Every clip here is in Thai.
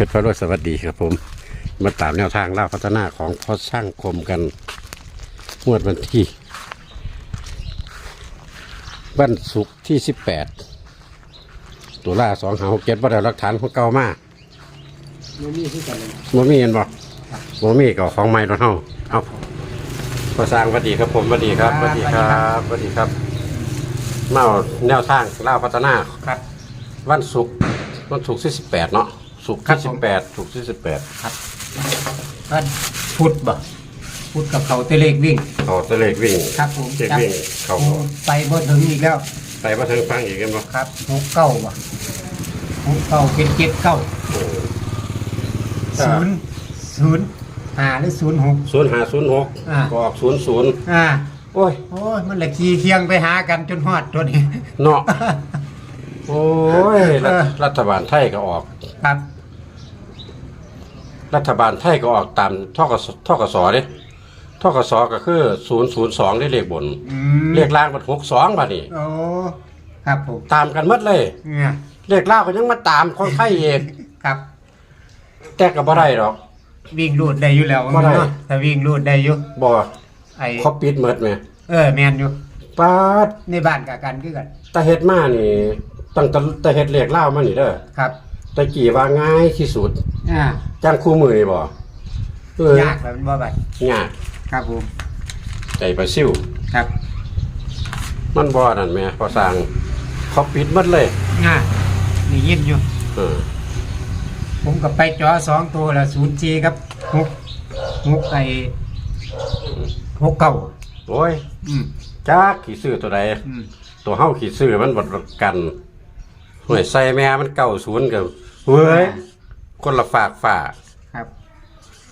ชรพระรวยสวัสดีครับผม มาตามแนวทางเล่าพัฒนาของพ่อช่างคมกันงวดวันที่ วันศุกร์ที่สิบแปดตุลาสองหาหกเจ็ดว่าได้หลักฐานของเก่ามากมันมีที่กันเลยบ่มีเห็นบ่บ่มีก็ของใหม่ตัวเฮาเอาพอสร้างสวัสดีครับผมสวัสดีครับสวัสดีครับสวัสดีครับมาเอาแนวทางเล่าพัฒนาครับ วันศุกร์วันศุกร์ที่สิบแปดเนาะ ศุกร์ครัที่บสิผบม แปดศุกร์ที่สิบแปดครับก็พุทธบ่พุทธกับเขาเตะเลขวิ่ง เขาตะเลกวิ่ง ครับผมเจ็กวิ่งเขาไปบ่ถึงอีกแล้วไปมาทางฟังอีกกันบ่ครับหกเก้าบ่หกเก้าเป็นเจ็ดเก้าโอ้ศูนย์ศูนย์ห้าหรือศูนย์หก ศูนย์ห้าศูนย์หกอ่า ก็ออกศูนย์ศูนย์อ่า โอ้ย โอ้ยมันละขี่เคียงไปหากันจนฮอดตัวนี้ เนาะ โอ้ยรัฐเออรัฐบาลไทยก็ออก ครับ รัฐบาลไทยก็ออกตามทกสทกสเด้ทกสก็คือศูนย์ศูนย์สองได้เลขบน อืมเลขล่างมันหกสองบาทนี่โอ้ครับผมตามกันหมดเลย เนี่ยเลขล่างก็ยังมาตามคนไทยเองครับ แต่ก็บ่ได้หรอก วิ่งรูดได้อยู่แล้วบ่ได้ เนาะแต่วิ่งรูดได้อยู่บ่ไอ้เขาปิดหมดแหมเออแมนอยู่ ปาดในบ้านกับกันคือกันแตาเฮ็ดมานี่ ตั้งแต่แต่เฮ็ดเลขล่าวมานี่เด้อครับแตะกี้ว่าง่ายที่สุดอ่าจังคู่มือนี่บ่เออยากแล้วมันบ่บัดยากครับผมใจประซิวครับมันบ่นั่นแหม่พอสร้างเขาปิดหมดเลยอ่านี่ยินอยู่ เออผมกับไปจอสองตัวละศูนย์จีครับหกหกไอ้หกเก้าโอ้ยอืม จักขี่ซื้อตัวใดอืม ตัวเฮาขี่ซื้อมันบ่กัน ห่วยใส่แม่มันเก่าศูนย์กับเว้ยคนละฝากฝาครับ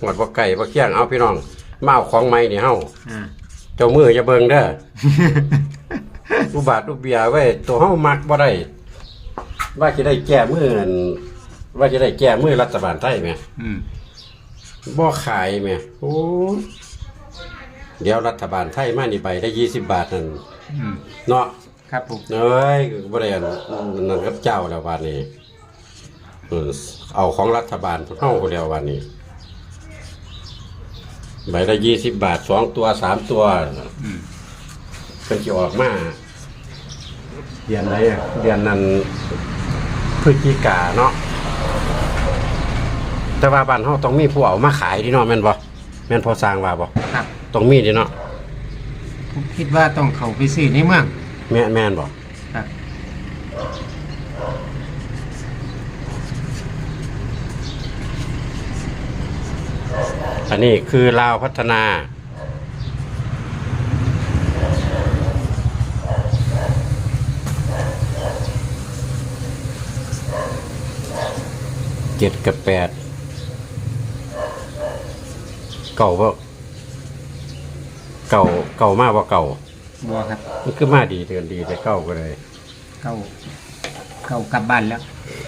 หมดบ่ไก่บ่เคียงเอาพี่น้องมาเอาของใหม่นี่เฮาอ่าเจ้ามืออย่าเบิ่งเด้อ อุบาทอุบเบียไว้ตัวเฮามักบ่ได้ว่าจะได้แก้มือนั่นว่าจะได้แก้มือรัฐบาลไทยแหมอืมบ่ขายแหมโอ้ยเดี๋ยวรัฐบาลไทยมานี่ใบได้ 20 บาทนั่นอืมเนาะ ครับผมเอ้ยบ่ได้อันนั่นกับเจ้าแล้วบาดนี้เออเอาของรัฐบาลเฮาคนเดียวบาดนี้ใบละ20บาทสองตัวสามตัวอืมเป็นจะออกมาเดือนไหนอะเดือนนั้นพฤศจิกาเนาะแต่ว่าบ้านเฮาต้องมีผู้เอามาขายดิเนาะแม่นบ่แม่นพอสร้างว่าบ่ครับต้องมีดิเนาะผมคิดว่าต้องเข้าไปซื้อในเมือง แม่นแม่นบ่ครับอันนี้คือลาวพัฒนา เจ็ดกับแปด เก่าบ่เก่าเก่ามากว่าเก่า บัวครับมันคือมาดีเดือนดีแต่เก่าก็เลย เข้าเข้ากลับบ้านแล้ว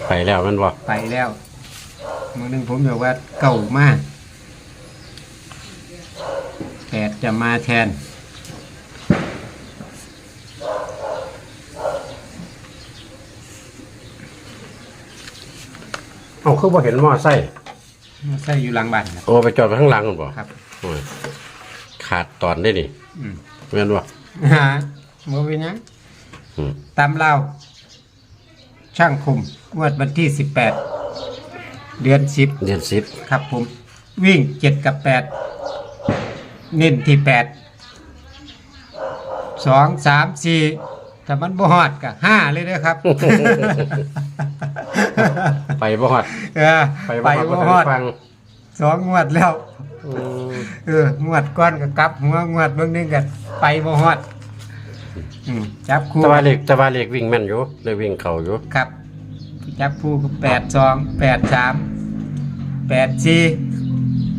ไปแล้วแมันบ่ไปแล้วมือหนึ่งผมบอกว่าเก่ามากแปดจะมาแทน เอาคือบ่เห็นมอไซค์ใส่อยู่หลังบ้านครับ โอ้ไปจอดไว้ข้างหลังมันบ่ครับ โอ้ยขาดตอนได้นี่อืม แม่นบ่ ฮะโมเป็นหยังอืมตามเล่าช่างคุมงวดวันที่สิบแปดเดือนสิบเดือนสิบครับผม วิ่งเจ็ดกับแปดเน้นที่แปดสองสามสี่แต่มันบ่ฮอดกับห้าเลยนะครับ ไปบ่ฮอดเออไปไปบ่บ่ฮฮออดดฟังสองงวดแล้ว อืม เอองวดก้อนก็กลับหัวงวดเบิ่งนึงก็ ไปบ่ฮอดอืมจับคู่แตะวันเล็กแตะวันเล็กวิ่งแม่นอยู่เลยวิ่งเข้าอยู่ครับ จับคู่ก็แปดสองแปดสามแปดสี่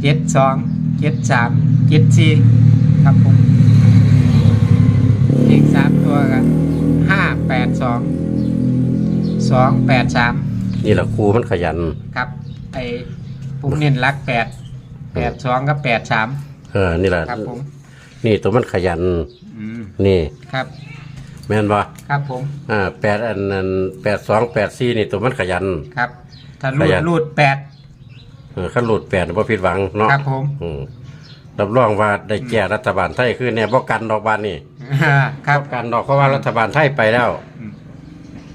เจ็ดสองเจ็ดสามเจ็ดสี่ครับผมอีกสามตัวกันห้าแปดสองสองแปดสามนี่แหละครูมันขยัน ครับไอ้ผมเน้นรักแปดแปดสองกับแปดสามเออ นี่แหละ ครับผม นี่ตัวมันขยัน อืมนี่ ครับ แม่นบ่ครับผม อ่าแปดอันนั้นแปดสองแปดสี่นี่ตัวมันขยัน ครับ ถ้ารูขดยันรูดแปด เออขั้นหลุดแปดบ่ผิดหวังเนาะครับผม อืมรับรองว่าได้แก่รัฐบาลไทยคือเนี่ยบ่กันดอกบานนี่อ่าครับ บ่กันดอกเพราะว่ารัฐบาลไทยไปแล้ว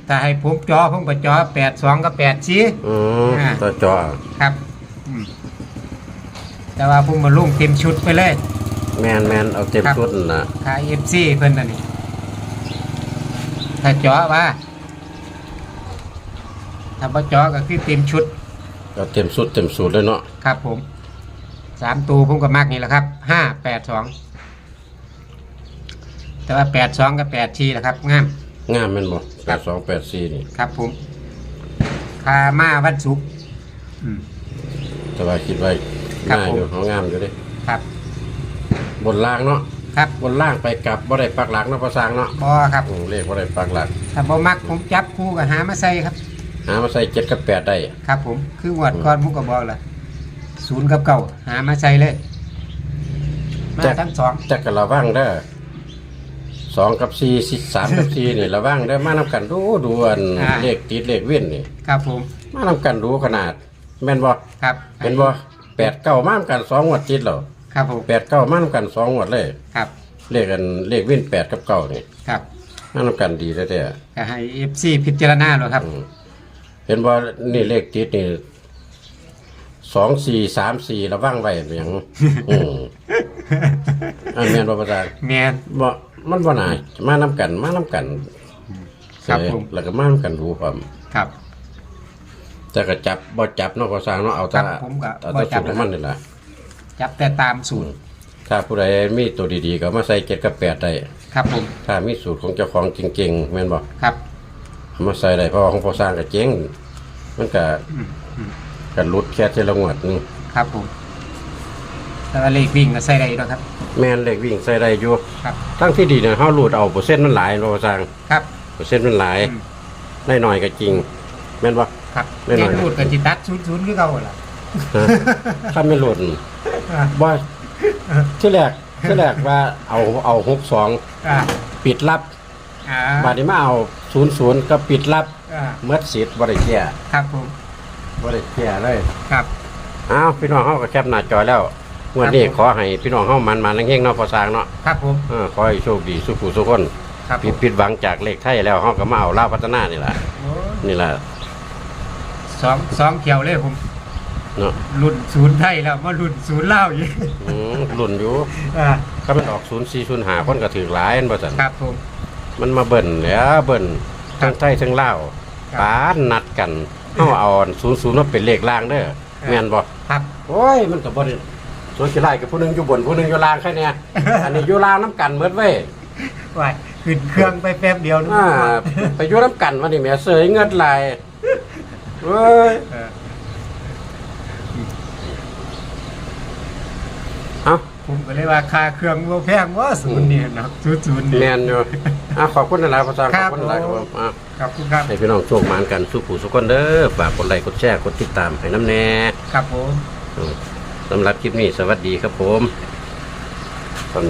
ถ้าให้ผมจอผมก็จอแปดสองกับแปดสี่อืมอ่า ต่อจอครับอืมแต่ว่าผมมาลงเต็มชุดไปเลย แมนแมนเอาเต็มครับชุดน่ะค่าเอฟซีเพิ่นน่ะนี่ถ้าจอว่าถ้าบ่จอก็คือเต็มชุดเอาเต็มสุดเต็มสูตรเลยเนาะครับผมสามตัวผมก็มักนี่แหละครับห้าแปดสองแต่ว่าแปดสองกับแปดทีแหละครับงามงามแม่นบ่แปดสองแปดสี่นี่ครับผมคามาวันศุกร์อืมแต่ว่าคิดไว้ครับง่ายอยู่ผมเขางามอยู่เด้ครั บบนล่างเนาะครับบนล่างไปกลับบ่ได้ปักหลักเนาะภาษาเนาะบอครับอืมเลขบ่ได้ปักหลัก ถ้าบ่มักผมจับคู่กับหามาใส่ครับ หามาใส่เจ็ดกับแปดได้ครับ ผมคือหวดก่อนผมก็บอกและศูนย์กับเก่าหามาใส่เลยมาทั้งสองจักกะระวังเด้อสองกับสี่สิสามกับสี่นี่ระวังเด้อมานำกันดูดูอันเลขติดเลขเว้นนี่ ครับผมมานำกันดูขนาด แม่นบ่ครับ เป็นบ่แปดเก้ามานำกันสองงวดติดแล้ว ครับผมแปดเก้ามานำกันสองงวดเลยครับเลขกันเลขเว้นแปดกับเก้านี่ครับมานำกันดีแท้ก็ให้เอฟซีพิจารณาเลยครับๆอืมเห็นบ่นี่เลขติดนี่สองสี่สามสี่ระวังไว้เป็นหยังอืมอันแม่นบ่ประธานแมนบ่มันบ่น่ามานํกัน มานํกันครับเสยผมแล้วก็มานํกันรู้พร้อมครับแต่ก็จับบ่จับเนาะก็สร้างเนาะเอาแต่ครับผมก็เอาบ่แต่จัสูบตรของมันนี่ล่ะ จับแต่ตามสูตรถ้าผู้ใดมีตัวดีๆ ก็มาใส่เจ็ดกับแปดได้ ครับผมถ้ามีสูตรของเจ้าของจริงๆแม่นบ่ครับเอามาใส่ได้เพราะว่าของพอสร้างก็เจ๊งมันก็อืมอืมก็หลุดแค่เทละงวดหนึงครับผมแต่ว่าเลขวิ่งก็ใส่ได้อยู่แล้วครับ แม่นเลขวิ่งใส่ได้อยู่ครับ ทั้งที่ดีเนี่ยเฮาหลุดเอาเปอร์เซ็นต์มันหลายเนาะพอสร้างครับเปอร์เซ็นต์มันหลายอืมได้หน่อยก็จริง แม่นบ่ครับแน่นอนเลขรูดกับจิตัดศูนย์ศูนย์คือเก่าล่ะฮะถ้าไม่หลุด อ่าว่าที่แรกที่แรกว่าเอาเอาหกสองอ่าปิดลับ อ่าบาดนี้มาเอาศูนย์ศูนย์ก็ปิดลับอ่าเมื่อสิทธิ์บริเกียครับผมบริเกียเลยครับ อ้าวพี่น้องเฮาก็แคปหน้าจอแล้วงวันนี้ครับผม ขอให้พี่น้องเฮามันมันๆเฮงๆเนาะพอสร้างเนาะครับผมเออขอให้โชคดีสุขุสุขคนครับผผิดมผิดหวังจากเลขไทยแล้วเฮาก็มาเอาลาวพัฒนานี่ล่ะโอ้ยนี่ล่ะสองสองเขียวเลยผม เนาะรุ่นศูนย์ไทยแล้วมารุ่นศูนย์เล่าวอีกอืมรุ่นอยู่อ่าถ้ามันออก04 05คนก็ถือหลายอันบ่ซั่นครับผม มันมาเบิ่นแหล้วเบิ่นครัทั้บงไทยทั้งลาวครับ ปานนัดกันเฮาเอา00มาเป็นเลขล่างเด้อแม่นบ่ครับ โอ้ยมันก็บ่ได้สวนขี้ไร่กับผู้หนึงอยู่บนผู้หนึงอยู่ล่างแค่เนี้ยอันนี้อยู่ล่างน้ำกันเมิดเว้ย ไว้ขึ้นเครื่องไปแป๊บเดียวนึงอ่าไปอยู่น้ำกันวันนี้แหม่เสยเงินไหลายเว้ยเออ เอ้า ผมก็เลยว่าค่าเครื่องว่าแพงว่าศูนย์นี่นะศูนย์ศูนย์นี่แมนอยู่อะขอบคุณหลายๆภาษาขครัอบบคุณหลายครับผมอะครับคุณครับให้พี่น้องโชคหมานกันสู้ผู้สุขคนเด้อฝากกดไลค์กดแชร์กดติดตามให้น้ำแน่ครับผมอืมสำหรับคลิปนี้สวัสดีครับผมตอน